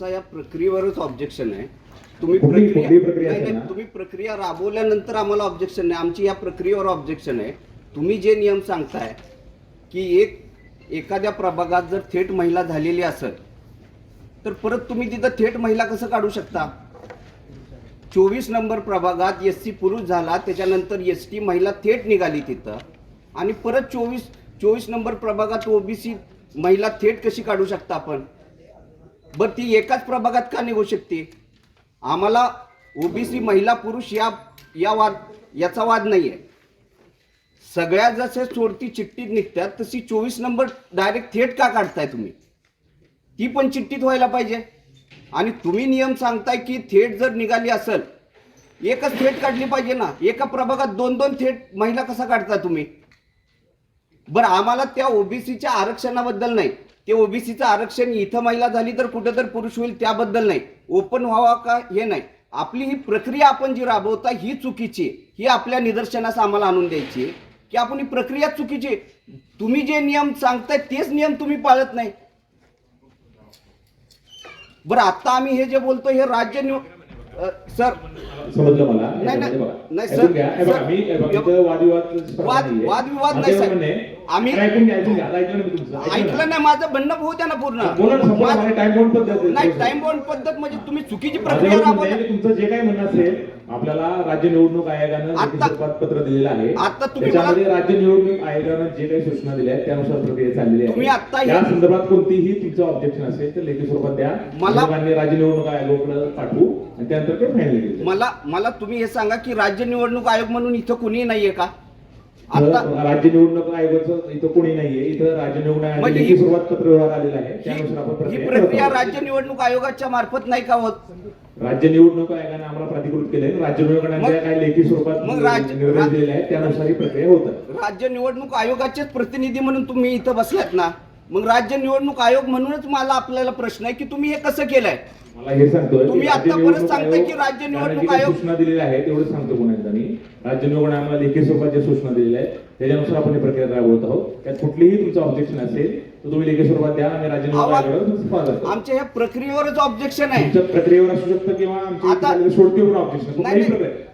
या प्रक्रियेवरच ऑब्जेक्शन आहे. तुम्ही प्रक्रिया नाही, नाही? तुम्ही प्रक्रिया राबवल्यानंतर आम्हाला ऑब्जेक्शन नाही. आमची या प्रक्रियेवर ऑब्जेक्शन आहे. तुम्ही जे नियम सांगताय की एक एखाद्या प्रभागात जर थेट महिला झालेली असेल तर परत तुम्ही तिथं थेट महिला कसं काढू शकता? चोवीस नंबर प्रभागात एस सी पुरुष झाला त्याच्यानंतर एस टी महिला थेट निघाली तिथं. आणि परत चोवीस चोवीस नंबर प्रभागात ओबीसी महिला थेट कशी काढू शकता आपण? बरं ती एकाच प्रभागात का निघू शकते? आम्हाला ओबीसी महिला पुरुष या या वाद याचा वाद नाही आहे सगळ्या जसे चोरती चिठ्ठीत निघतात तशी चोवीस नंबर डायरेक्ट थेट का काढताय तुम्ही? ती पण चिठ्ठीत व्हायला पाहिजे. आणि तुम्ही नियम सांगताय की थेट जर निघाली असेल एकच थेट काढली पाहिजे ना? एका प्रभागात दोन दोन थेट महिला कसा काढता तुम्ही? बरं आम्हाला त्या ओबीसीच्या आरक्षणाबद्दल नाही. ते ओबीसीचं आरक्षण इथं महिला झाली तर कुठं तर पुरुष होईल त्याबद्दल नाही. ओपन व्हावा का हे नाही. आपली ही प्रक्रिया आपण जी राबवता ही चुकीची ही आपल्या निदर्शनास आम्हाला आणून द्यायची की आपण ही प्रक्रिया चुकीची आहे. तुम्ही जे नियम सांगताय तेच नियम तुम्ही पाळत नाही. बरं आता आम्ही हे जे बोलतो हे राज्य निव सर समजलं मला नाही, नाही. याच्यामध्ये बघा. नाही, ऐकून सर. घ्या. हे बघा, सर. मी हे बघा, हे- इथं वादविवाद स्पर्धा वाद- नाहीये. वादविवाद माझं नाही, एवढं साहेब. म्हणणं आहे, आम्ही- अरे ऐकून घ्या ऐकून घ्या आता ऐकलं ना मी तुमचं ऐकलं ना. ऐकलं नाही माझं म्हणणं होऊ द्या ना पूर्ण बोला ना संपला माझं- मला टाइम बॉन्ड पद्धत आहे. नाही टाइम बॉन्ड पद्धत म्हणजे तुम्ही चुकीची माझं प्रक्रिया एवढं म्हणणं आहे राबवता की तुमचं जे काही म्हणणं असेल आपल्याला राज्य निवडणूक आयोगानं स्वरूपात पत्र दिलेलं आहे आता तुम्ही त्याच्यामध्ये राज्य निवडणूक आयोगानं जे काही सूचना दिल्या आहेत त्यानुसार प्रक्रिया चाललेली आहे तुम्ही आता हे- त्या संदर्भात कोणतीही तुमचं ऑब्जेक्शन असेल तर लेखी स्वरूपात द्या मला- राज्य निवडणूक आयोगाकडे पाठवू आणि त्यानंतर ते फायनल मला मला तुम्ही हे सांगा की राज्य निवडणूक आयोग म्हणून इथं कुणी नाहीये का? आता राज्य निवडणूक आयोगाचं इथं कोणी नाहीये. इथं राज्य निवडणूक म्हणजे लेखी ही- स्वरूपात पत्र व्यवहार आलेला आहे. त्यानुसार आपण ही प्रक्रिया प्रक्रिया करत आहोत. राज्य निवडणूक आयोगाच्या मार्फत नाही का होत? राज्य निवडणूक आयोगाने आम्हाला प्राधिकृत केले राज्य निवडणूक आयोगाने मग- काही लेखी स्वरूपात मग राज्य- निर्देश दिलेले आहेत त्यानुसार ही प्रक्रिया होत आहे. राज्य निवडणूक आयोगाचेच प्रतिनिधी म्हणून तुम्ही इथं बसलात ना? मग राज्य निवडणूक आयोग म्हणूनच मला आपल्याला प्रश्न आहे की तुम्ही हे कसं केलंय? मला हे सांगतोय की तुम्ही राज्य परत निवडणूक सांगताय की आयोग राज्य निवडणूक जी काही आयोग- सूचना दिलेल्या आहेत तेवढं सांगतो पुन्हा एकदा मी. राज्य निवडणूक आयोगाला लेखी स्वरूपात ज्या सूचना दिलेल्या आहेत. त्याच्यानुसार आपण ही प्रक्रिया राबवत आहोत. त्यात कुठलीही तुमचं ऑब्जेक्शन असेल तर तुम्ही लेखी स्वरूपात द्या आणि राज्य निवडणूक आवा- आयोगाकडे फॉलो करतो. आमच्या ह्या प्रक्रियेवरच ऑब्जेक्शन आहे. तुमच्या प्रक्रियेवर असू शकतं किंवा आता- सोडती पण ऑब्जेक्शन नाही, नाही. प्रक्रिया.